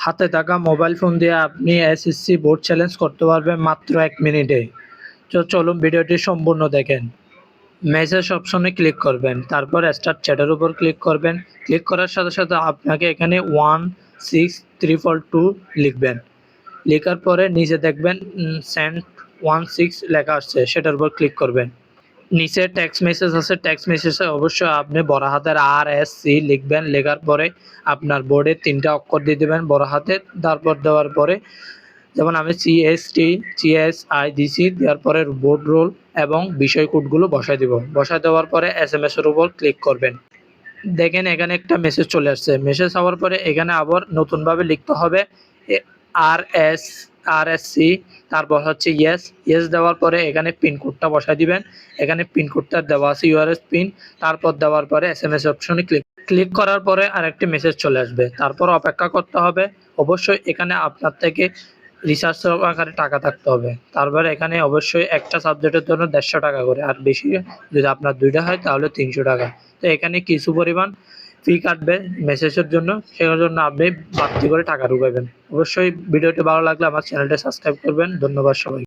হাতে থাকা mobile phone দিয়ে আপনি এসএসসি বোর্ড চ্যালেঞ্জ করতে পারবেন মাত্র এক মিনিটে তো চলুন ভিডিওটি সম্পূর্ণ দেখেন। মেসেজ অপশনে ক্লিক করবেন। তারপর স্টার্ট চ্যাটের উপর ক্লিক করবেন। ক্লিক করার সাথে সাথে আপনাকে এখানে one six three four two লিখবেন। লেখার পরে নিচে দেখবেন সেন্ট ওয়ান সিক্স লেখা আসছে। সেটার উপর ক্লিক করবেন। নিচে টেক্সট মেসেজ আছে টেক্সট মেসেজে অবশ্যই আপনি বড় হাতের আর এস সি লিখবেন, লেখার পরে আপনার বোর্ডে তিনটা অক্ষর দিয়ে দেবেন বড় হাতে তারপর দেওয়ার পরে যেমন আমি C S T C S I দিছি দেওয়ার পরে বোর্ড রোল এবং বিষয় কোডগুলো বসাই দিব। বসাই দেওয়ার পরে এস এম এস এর উপর ক্লিক করবেন। দেখেন এখানে একটা মেসেজ চলে আসছে। মেসেজ হওয়ার পরে এখানে আবার নতুনভাবে লিখতে হবে। R S R S C তারপর হচ্ছে ইয়েস ইয়েস দেওয়ার পরে এখানে পিনকোডটা বসাই দিবেন। এখানে পিনকোডটা দেওয়া আছে ইউআরএস পিন তারপর দেওয়ার পরে এস এম এস অপশনে ক্লিক ক্লিক করার পরে আরেকটি মেসেজ চলে আসবে। তারপর অপেক্ষা করতে হবে, অবশ্যই এখানে আপনার থেকে রিসার্চ আকারে টাকা থাকতে হবে। তারপরে এখানে অবশ্যই একটা সাবজেক্টের জন্য দেড়শো টাকা করে। আর বেশি যদি আপনার দুইটা হয় তাহলে তিনশো টাকা। তো এখানে কিছু পরিমাণ ফি কাটবে মেসেজের জন্য সেটার জন্য আপনি বাড়তি করে টাকা ঢুকাবেন অবশ্যই ভিডিওটি ভালো লাগলে আমার চ্যানেলটা সাবস্ক্রাইব করবেন। ধন্যবাদ সবাই